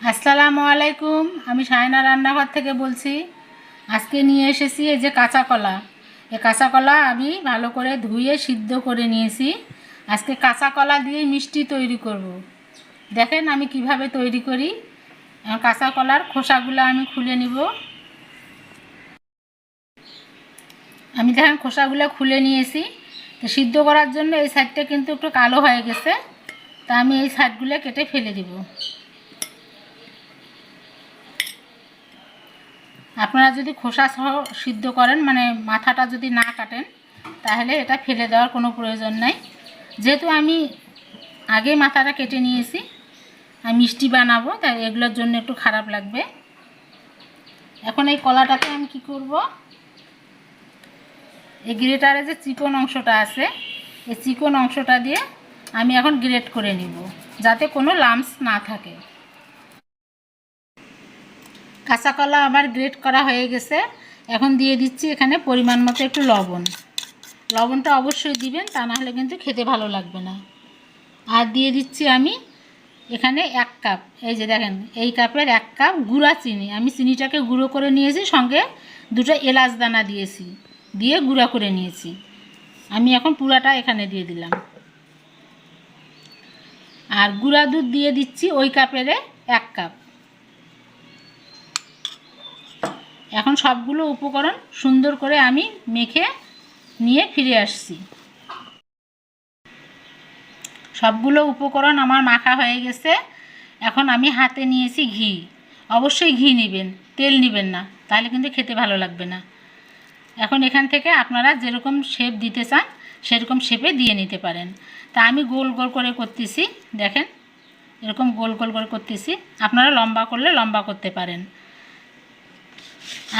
আসসালামু আলাইকুম, আমি সায়না রান্নাঘর থেকে বলছি। আজকে নিয়ে এসেছি এই যে কাঁচা কলা। এই কাঁচা কলা আমি ভালো করে ধুয়ে সিদ্ধ করে নিয়েছি। আজকে কাঁচা কলা দিয়ে মিষ্টি তৈরি করব। দেখেন আমি কীভাবে তৈরি করি। কাঁচা কলার খোসাগুলো আমি খুলে নিব। আমি দেখেন খোসাগুলো খুলে নিয়েছি। তো সিদ্ধ করার জন্য এই সাইডটা কিন্তু একটু কালো হয়ে গেছে। তা আমি এই সাইডগুলো কেটে ফেলে দিব। আপনারা যদি খোসা সহ সিদ্ধ করেন মানে মাথাটা যদি না কাটেন, তাহলে এটা ফেলে দেওয়ার কোনো প্রয়োজন নাই। যেহেতু আমি আগে মাথাটা কেটে নিয়েছি, আমি মিষ্টি বানাবো, তাই এগুলোর জন্য একটু খারাপ লাগবে। এখন এই কলাটাকে আমি কি করব? এই গ্রেটারে যে চিকন অংশটা আছে, এই চিকন অংশটা দিয়ে আমি এখন গ্রেট করে নিব, যাতে কোনো লামস না থাকে। কাঁচা কলা আমার গ্রেট করা হয়ে গেছে। এখন দিয়ে দিচ্ছি এখানে পরিমাণ মতো একটু লবণ। লবণটা অবশ্যই দিবেন, তা না হলে কিন্তু খেতে ভালো লাগবে না। আর দিয়ে দিচ্ছি আমি এখানে এক কাপ, এই যে দেখেন, এই কাপের এক কাপ গুঁড়া চিনি। আমি চিনিটাকে গুঁড়ো করে নিয়েছি, সঙ্গে দুটো এলাচ দানা দিয়েছি, দিয়ে গুঁড়া করে নিয়েছি। আমি এখন পুরাটা এখানে দিয়ে দিলাম। আর গুঁড়া দুধ দিয়ে দিচ্ছি ওই কাপেরে এক কাপ। এখন সবগুলো উপকরণ সুন্দর করে আমি মেখে নিয়ে ফিরে আসছি। সবগুলো উপকরণ আমার মাখা হয়ে গেছে। এখন আমি হাতে নিয়েছি ঘি। অবশ্যই ঘি নেবেন, তেল নেবেন না, তাহলে কিন্তু খেতে ভালো লাগবে না। এখন এখান থেকে আপনারা যেরকম শেপ দিতে চান, সেরকম শেপে দিয়ে নিতে পারেন। তা আমি গোল গোল করে করতেছি, দেখেন, এরকম গোল গোল করে করতেছি। আপনারা লম্বা করলে লম্বা করতে পারেন।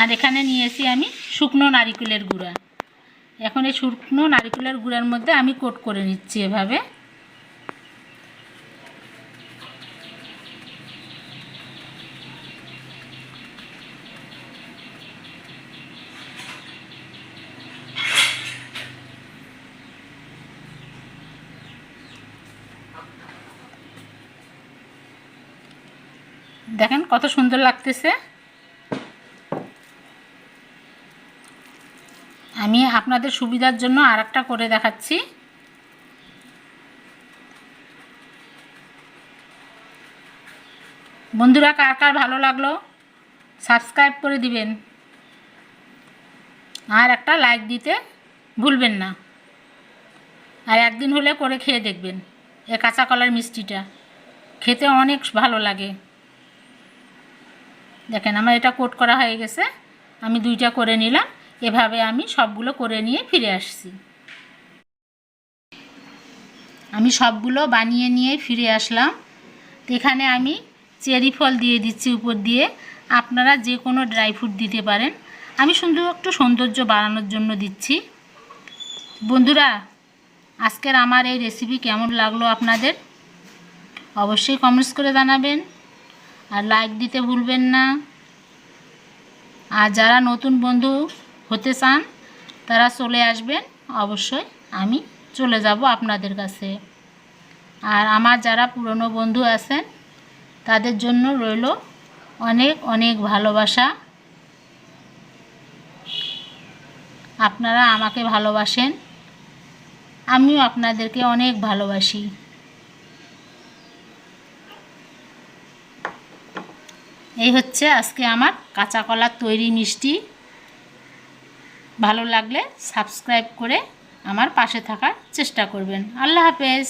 আর এখানে নিয়েছি আমি শুকনো নারিকেলের গুঁড়া। এখন এই শুকনো নারিকেলের গুঁড়ার মধ্যে আমি কোট করে নিচ্ছি এভাবে। দেখেন কত সুন্দর লাগতেছে। আমি আপনাদের সুবিধার জন্য আর করে দেখাচ্ছি। বন্ধুরা, কার কার ভালো লাগল, সাবস্ক্রাইব করে দিবেন। আর একটা লাইক দিতে ভুলবেন না। আর একদিন হলে করে খেয়ে দেখবেন, এ কাঁচা কলার মিষ্টিটা। খেতে অনেক ভালো লাগে। দেখেন, আমার এটা কোট করা হয়ে গেছে। আমি দুইটা করে নিলাম। এভাবে আমি সবগুলো করে নিয়ে ফিরে আসছি। আমি সবগুলো বানিয়ে নিয়ে ফিরে আসলাম। এখানে আমি চেরি ফল দিয়ে দিচ্ছি উপর দিয়ে। আপনারা যে কোনো ড্রাই ফ্রুট দিতে পারেন। আমি সুন্দর একটু সৌন্দর্য বাড়ানোর জন্য দিচ্ছি। বন্ধুরা, আজকের আমার এই রেসিপি কেমন লাগল আপনাদের? অবশ্যই কমেন্টস করে জানাবেন। আর লাইক দিতে ভুলবেন না। আর যারা নতুন বন্ধু হতে চান, তারা চলে আসবেন, অবশ্যই আমি চলে যাব আপনাদের কাছে। আর আমার যারা পুরনো বন্ধু আছেন, তাদের জন্য রইল অনেক অনেক ভালোবাসা। আপনারা আমাকে ভালোবাসেন, আমিও আপনাদেরকে অনেক ভালোবাসি। এই হচ্ছে আজকে আমার কাঁচা কলার তৈরি মিষ্টি। ভালো লাগলে সাবস্ক্রাইব করে আমার পাশে থাকার চেষ্টা করবেন। আল্লাহ হাফেজ।